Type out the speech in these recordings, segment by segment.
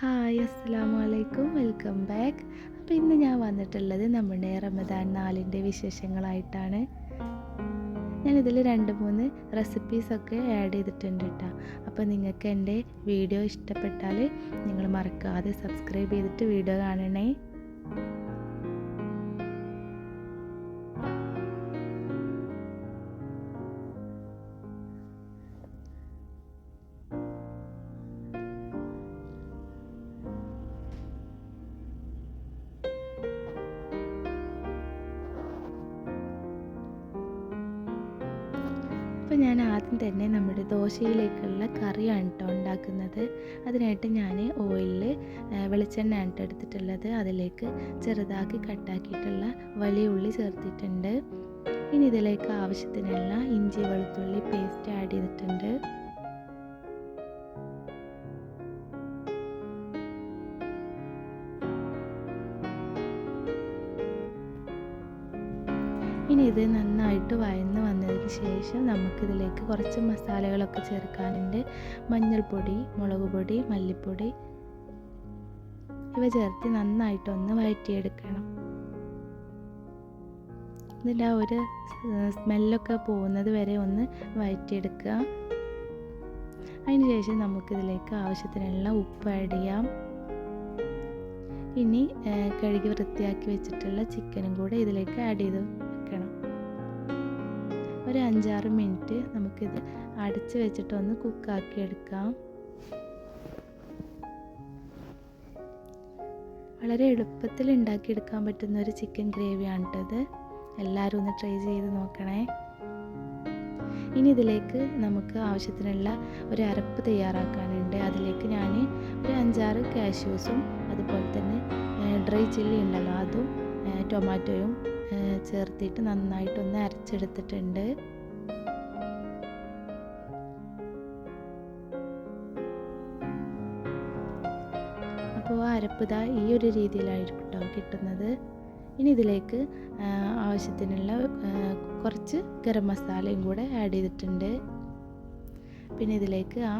Hi അസ്സാം വലൈക്കും welcome back. അപ്പോൾ ഇന്ന് ഞാൻ വന്നിട്ടുള്ളത് നമ്മുടെ റമദാൻ നാലിന്റെ വിശേഷങ്ങളായിട്ടാണ്. ഞാനിതിൽ രണ്ട് മൂന്ന് റെസിപ്പീസൊക്കെ ആഡ് ചെയ്തിട്ടുണ്ട് കേട്ടോ അപ്പോൾ നിങ്ങൾക്ക് എന്റെ വീഡിയോ ഇഷ്ടപ്പെട്ടാൽ നിങ്ങൾ മറക്കാതെ സബ്സ്ക്രൈബ് ചെയ്തിട്ട് വീഡിയോ കാണണേ. അപ്പോൾ ഞാൻ ആദ്യം തന്നെ നമ്മുടെ ദോശയിലേക്കുള്ള കറിയാണ് കേട്ടോ ഉണ്ടാക്കുന്നത്. അതിനായിട്ട് ഞാൻ ഓയിലിൽ വെളിച്ചെണ്ണ കേട്ടോ എടുത്തിട്ടുള്ളത്. അതിലേക്ക് ചെറുതാക്കി കട്ടാക്കിയിട്ടുള്ള വലിയ ഉള്ളി ചേർത്തിട്ടുണ്ട്. ഇനി ഇതിലേക്ക് ആവശ്യത്തിനുള്ള ഇഞ്ചി വെളുത്തുള്ളി പേസ്റ്റ് ആഡ് ചെയ്തിട്ടുണ്ട്. ഇനി ഇത് നന്നായിട്ട് വയന്ന് വന്നതിന് ശേഷം നമുക്കിതിലേക്ക് കുറച്ച് മസാലകളൊക്കെ ചേർക്കാനുണ്ട് മഞ്ഞൾപ്പൊടി മുളക് പൊടി മല്ലിപ്പൊടി ഇവ ചേർത്ത് നന്നായിട്ടൊന്ന് വഴറ്റിയെടുക്കണം. ഇതിന്റെ ആ ഒരു സ്മെല്ലൊക്കെ പോകുന്നത് വരെ ഒന്ന് വഴറ്റിയെടുക്കുക. അതിനുശേഷം നമുക്കിതിലേക്ക് ആവശ്യത്തിനുള്ള ഉപ്പ് ആഡ് ചെയ്യാം. ഇനി കഴുകി വൃത്തിയാക്കി വെച്ചിട്ടുള്ള ചിക്കനും കൂടെ ഇതിലേക്ക് ആഡ് ചെയ്ത്. ഒരു അഞ്ചാറ് മിനിറ്റ് നമുക്കിത് അടച്ച് വെച്ചിട്ടൊന്ന് കുക്കാക്കി എടുക്കാം. വളരെ എളുപ്പത്തിൽ ഉണ്ടാക്കിയെടുക്കാൻ പറ്റുന്ന ഒരു ചിക്കൻ ഗ്രേവിയാണ് കേട്ടത് എല്ലാവരും ഒന്ന് ട്രൈ ചെയ്ത് നോക്കണേ. ഇനി ഇതിലേക്ക് നമുക്ക് ആവശ്യത്തിനുള്ള ഒരു അരപ്പ് തയ്യാറാക്കാനുണ്ട്. അതിലേക്ക് ഞാൻ ഒരു അഞ്ചാറ് കാഷ്യൂസും അതുപോലെ തന്നെ ഡ്രൈ ചില്ലി ഉണ്ടല്ലോ അതും ടൊമാറ്റോയും ചേർത്തിട്ട് നന്നായിട്ടൊന്ന് അരച്ചെടുത്തിട്ടുണ്ട്. അപ്പോൾ അരപ്പ് ഇതാ ഈ ഒരു രീതിയിലായിരിക്കും കേട്ടോ കിട്ടുന്നത്. ഇനി ഇതിലേക്ക് ആവശ്യത്തിനുള്ള കുറച്ച് ഗരം മസാലയും കൂടെ ആഡ് ചെയ്തിട്ടുണ്ട്. പിന്നെ ഇതിലേക്ക് ആ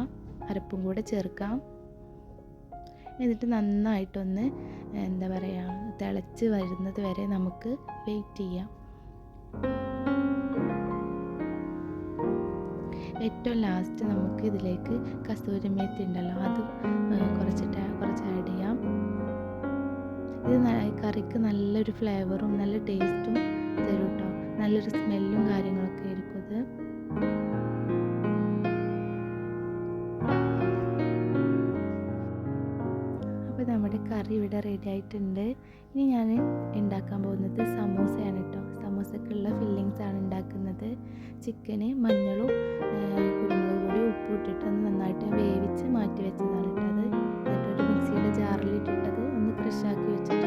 അരപ്പും കൂടെ ചേർക്കാം. എന്നിട്ട് നന്നായിട്ടൊന്ന് എന്താ പറയുക തിളച്ച് വരുന്നത് വരെ നമുക്ക് വെയിറ്റ് ചെയ്യാം. ഏറ്റവും ലാസ്റ്റ് നമുക്ക് ഇതിലേക്ക് കസ്തൂരി മേത്തി ഉണ്ടല്ലോ അത് കുറച്ചിട്ട് കുറച്ച് ആഡ് ചെയ്യാം. ഇത് കറിക്ക് നല്ലൊരു ഫ്ലേവറും നല്ല ടേസ്റ്റും തരും കേട്ടോ നല്ലൊരു സ്മെല്ലും കാര്യങ്ങളൊക്കെ കറി ഇവിടെ റെഡി ആയിട്ടുണ്ട്. ഇനി ഞാൻ ഉണ്ടാക്കാൻ പോകുന്നത് സമൂസയാണ് കേട്ടോ സമൂസക്കുള്ള ഫില്ലിങ്സ് ആണ് ഉണ്ടാക്കുന്നത് ചിക്കന് മഞ്ഞളും കുരുമുളക് പൊടി ഉപ്പും ഇട്ടിട്ട് നന്നായിട്ട് വേവിച്ച് മാറ്റി വെച്ചതാണ് ഇട്ടത് എന്നിട്ടൊരു മിക്സിയുടെ ജാറിലിട്ടിട്ടത് ഒന്ന് ക്രഷാക്കി വെച്ചിട്ടുണ്ട്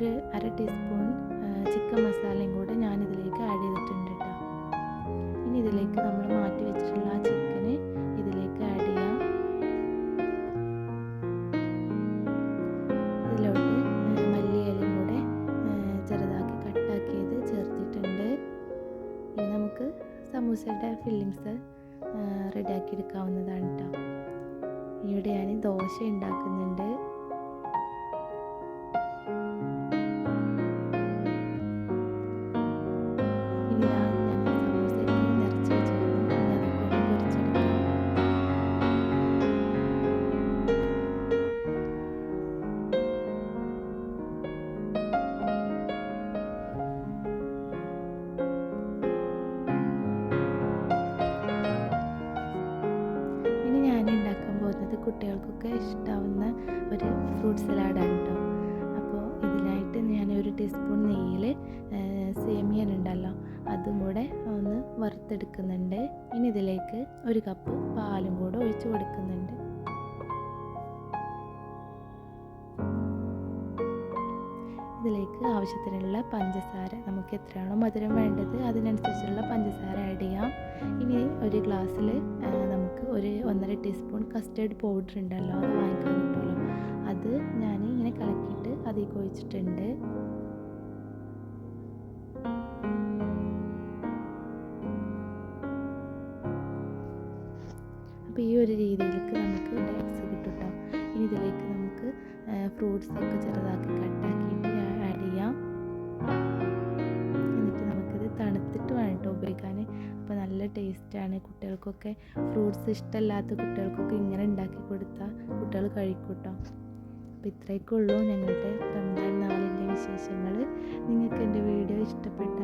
ഒരു അര ടീസ്പൂൺ ചിക്കൻ മസാലയും കൂടെ ഞാനിതിലേക്ക് ആഡ് ചെയ്തിട്ടുണ്ട് കേട്ടോ ഇനി ഇതിലേക്ക് നമ്മൾ മാറ്റി വെച്ചിട്ടുള്ള ആ ചിക്കന് ഇതിലേക്ക് ആഡ് ചെയ്യാം. ഇതിലോട്ട് മല്ലിയിലയും കൂടെ ചെറുതാക്കി കട്ടാക്കിയത് ചേർത്തിട്ടുണ്ട്. ഇനി നമുക്ക് സമൂസയുടെ ഫില്ലിങ്സ് റെഡിയാക്കി എടുക്കാവുന്നതാണ് കേട്ടോ ഇവിടെ ഞാൻ ദോശ ഉണ്ടാക്കുന്നുണ്ട്. കുട്ടികൾക്കൊക്കെ ഇഷ്ടാവുന്ന ഒരു ഫ്രൂട്ട് സലാഡാണ് കേട്ടോ അപ്പോൾ ഇതിനായിട്ട് ഞാൻ ഒരു ടീസ്പൂൺ നെയ്യിൽ സേമിയൻ ഉണ്ടല്ലോ അതും കൂടെ ഒന്ന് വറുത്തെടുക്കുന്നുണ്ട്. ഇനി ഇതിലേക്ക് ഒരു കപ്പ് പാലും കൂടെ ഒഴിച്ച് കൊടുക്കുന്നുണ്ട്. ഇതിലേക്ക് ആവശ്യത്തിനുള്ള പഞ്ചസാര. നമുക്ക് എത്രയാണോ മധുരം വേണ്ടത് അതിനനുസരിച്ചുള്ള പഞ്ചസാര ആഡ് ചെയ്യാം. ഇനി ഒരു ഗ്ലാസ്സിൽ നമുക്ക് ഒരു ഒന്നര ടീസ്പൂൺ കസ്റ്റേർഡ് പൗഡർ ഉണ്ടല്ലോ അത് വാങ്ങിക്കാൻ കിട്ടുമല്ലോ അത് ഞാൻ ഇങ്ങനെ കലക്കിയിട്ട് അതിലേക്ക് ഒഴിച്ചിട്ടുണ്ട് അപ്പോൾ ഈ ഒരു രീതിയിലേക്ക് നമുക്ക് ഡേറ്റ്സ് കിട്ടും ഇനി ഇതിലേക്ക് നമുക്ക് ഫ്രൂട്ട്സ് ഒക്കെ ചെറുതാക്കി കട്ടാക്കിയിട്ട് ചെയ്യാം. എന്നിട്ട് നമുക്കിത് തണുത്തിട്ട് വേണം കേട്ടോ ഉപയോഗിക്കാൻ അപ്പോൾ നല്ല ടേസ്റ്റാണ് കുട്ടികൾക്കൊക്കെ ഫ്രൂട്ട്സ് ഇഷ്ടമല്ലാത്ത കുട്ടികൾക്കൊക്കെ ഇങ്ങനെ ഉണ്ടാക്കി കൊടുത്താൽ കുട്ടികൾ കഴിക്കൂട്ടോ. കേട്ടോ അപ്പോൾ ഇത്രയൊക്കെ ഉള്ളൂ ഞങ്ങളുടെ റംസാൻ നാലിന്റെ വിശേഷങ്ങൾ നിങ്ങൾക്ക് എന്റെ വീഡിയോ ഇഷ്ടപ്പെട്ടു